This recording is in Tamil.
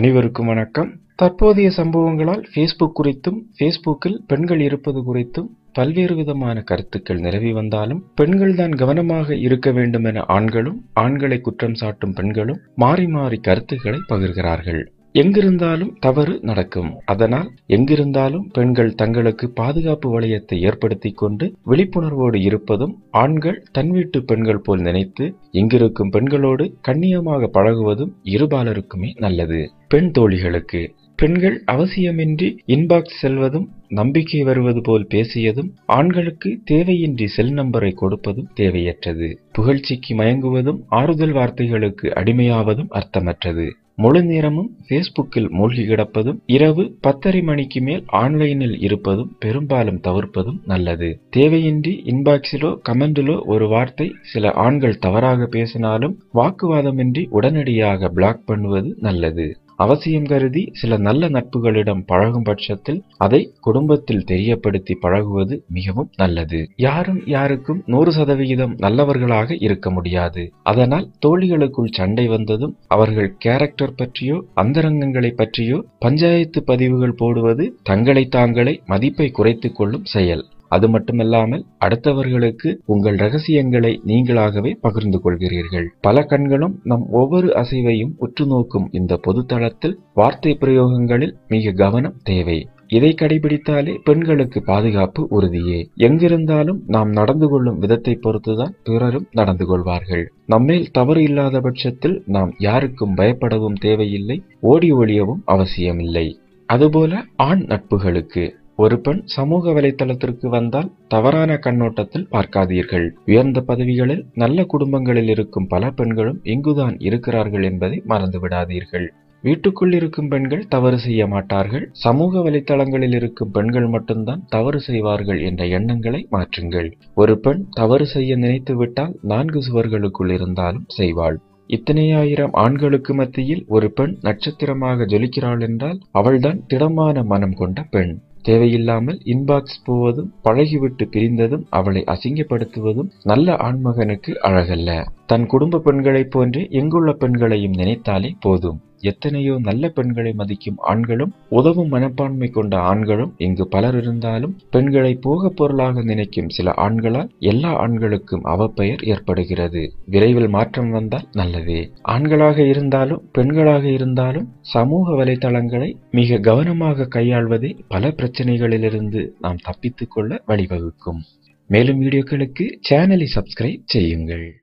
அனைவருக்கும் வணக்கம். தற்போதைய சம்பவங்களால் ஃபேஸ்புக் குறித்தும் ஃபேஸ்புக்கில் பெண்கள் இருப்பது குறித்தும் பல்வேறு விதமான கருத்துக்கள் நிலவி வந்தாலும் பெண்கள்தான் கவனமாக இருக்க வேண்டும் என ஆண்களும் ஆண்களை குற்றம் சாட்டும் பெண்களும் மாறி மாறி கருத்துக்களை பகிர்கிறார்கள். எங்கிருந்தாலும் தவறு நடக்கும். அதனால் எங்கிருந்தாலும் பெண்கள் தங்களுக்கு பாதுகாப்பு வளையத்தை ஏற்படுத்திக் கொண்டு விழிப்புணர்வோடு இருப்பதும் ஆண்கள் தன் வீட்டு பெண்கள் போல் நினைத்து இங்கிருக்கும் பெண்களோடு கண்ணியமாக பழகுவதும் இருபாலருக்குமே நல்லது. பெண் தோழிகளுக்கு பெண்கள் அவசியமின்றி இன்பாக்ஸ் செல்வதும் நம்பிக்கை வருவது போல் பேசியதும் ஆண்களுக்கு தேவையின்றி செல் நம்பரை கொடுப்பதும் தேவையற்றது. புகழ்ச்சிக்கு மயங்குவதும் ஆறுதல் வார்த்தைகளுக்கு அடிமையாவதும் அர்த்தமற்றது. முழு நேரமும் ஃபேஸ்புக்கில் மூழ்கி கிடப்பதும் இரவு பத்தரை மணிக்கு மேல் ஆன்லைனில் இருப்பதும் பெரும்பாலும் தவிர்ப்பதும் நல்லது. தேவையின்றி இன்பாக்ஸிலோ கமெண்டிலோ ஒரு வார்த்தை சில ஆண்கள் தவறாக பேசினாலும் வாக்குவாதமின்றி உடனடியாக பிளாக் பண்ணுவது நல்லது. அவசியம் கருதி சில நல்ல நட்புகளிடம் பழகும் பட்சத்தில் அதை குடும்பத்தில் தெரியப்படுத்தி பழகுவது மிகவும் நல்லது. யாரும் யாருக்கும் நூறு சதவிகிதம் நல்லவர்களாக இருக்க முடியாது. அதனால் தோழிகளுக்குள் சண்டை வந்ததும் அவர்கள் கேரக்டர் பற்றியோ அந்தரங்கங்களை பற்றியோ பஞ்சாயத்து பதிவுகள் போடுவது தங்களை தாங்களே மதிப்பை குறைத்துக் கொள்ளும் செயல். அது மட்டுமல்லாமல் அடுத்தவர்களுக்கு உங்கள் ரகசியங்களை நீங்களாகவே பகிர்ந்து கொள்கிறீர்கள். பல கண்களும் நம் ஒவ்வொரு அசைவையும் உற்று நோக்கும் இந்த பொதுத்தளத்தில் வார்த்தை பிரயோகங்களில் மிக கவனம் தேவை. இதை கடைபிடித்தாலே பெண்களுக்கு பாதுகாப்பு உறுதியே. எங்கிருந்தாலும் நாம் நடந்து கொள்ளும் விதத்தை பொறுத்துதான் பிறரும் நடந்து கொள்வார்கள். நம்மேல் தவறு இல்லாத பட்சத்தில் நாம் யாருக்கும் பயப்படவும் தேவையில்லை ஓடி ஒழியவும் அவசியமில்லை. அதுபோல ஆண் நட்புகளுக்கு. ஒரு பெண் சமூக வலைத்தளத்திற்கு வந்தால் தவறான கண்ணோட்டத்தில் பார்க்காதீர்கள். உயர்ந்த பதவிகளில் நல்ல குடும்பங்களில் இருக்கும் பல பெண்களும் இங்குதான் இருக்கிறார்கள் என்பதை மறந்துவிடாதீர்கள். வீட்டுக்குள் இருக்கும் பெண்கள் தவறு செய்ய மாட்டார்கள். சமூக வலைத்தளங்களில் இருக்கும் பெண்கள் மட்டும்தான் தவறு செய்வார்கள் என்ற எண்ணங்களை மாற்றுங்கள். ஒரு பெண் தவறு செய்ய நினைத்து விட்டால் நான்கு சுவர்களுக்குள் இருந்தாலும் செய்வாள். இத்தனையாயிரம் ஆண்களுக்கு மத்தியில் ஒரு பெண் நட்சத்திரமாக ஜொலிக்கிறாள் என்றால் அவள்தான் திடமான மனம் கொண்ட பெண். தேவையில்லாமல் இன்பாக்ஸ் போவதும் பழகிவிட்டு பிரிந்ததும் அவளை அசிங்கப்படுத்துவதும் நல்ல ஆண்மகனுக்கு அழகல்ல. தன் குடும்ப பெண்களைப் போன்றே எங்குள்ள பெண்களையும் நினைத்தாலே போதும். எத்தனையோ நல்ல பெண்களை மதிக்கும் ஆண்களும் உதவும் மனப்பான்மை கொண்ட ஆண்களும் இங்கு பலர் இருந்தாலும் பெண்களை போக பொருளாக நினைக்கும் சில ஆண்களால் எல்லா ஆண்களுக்கும் அவப்பெயர் ஏற்படுகிறது. விரைவில் மாற்றம் வந்தால் நல்லதே. ஆண்களாக இருந்தாலும் பெண்களாக இருந்தாலும் சமூக வலைதளங்களை மிக கவனமாக கையாள்வதே பல பிரச்சனைகளிலிருந்து நாம் தப்பித்துக் கொள்ள வழிவகுக்கும். மேலும் வீடியோக்களுக்கு சேனலை சப்ஸ்கிரைப் செய்யுங்கள்.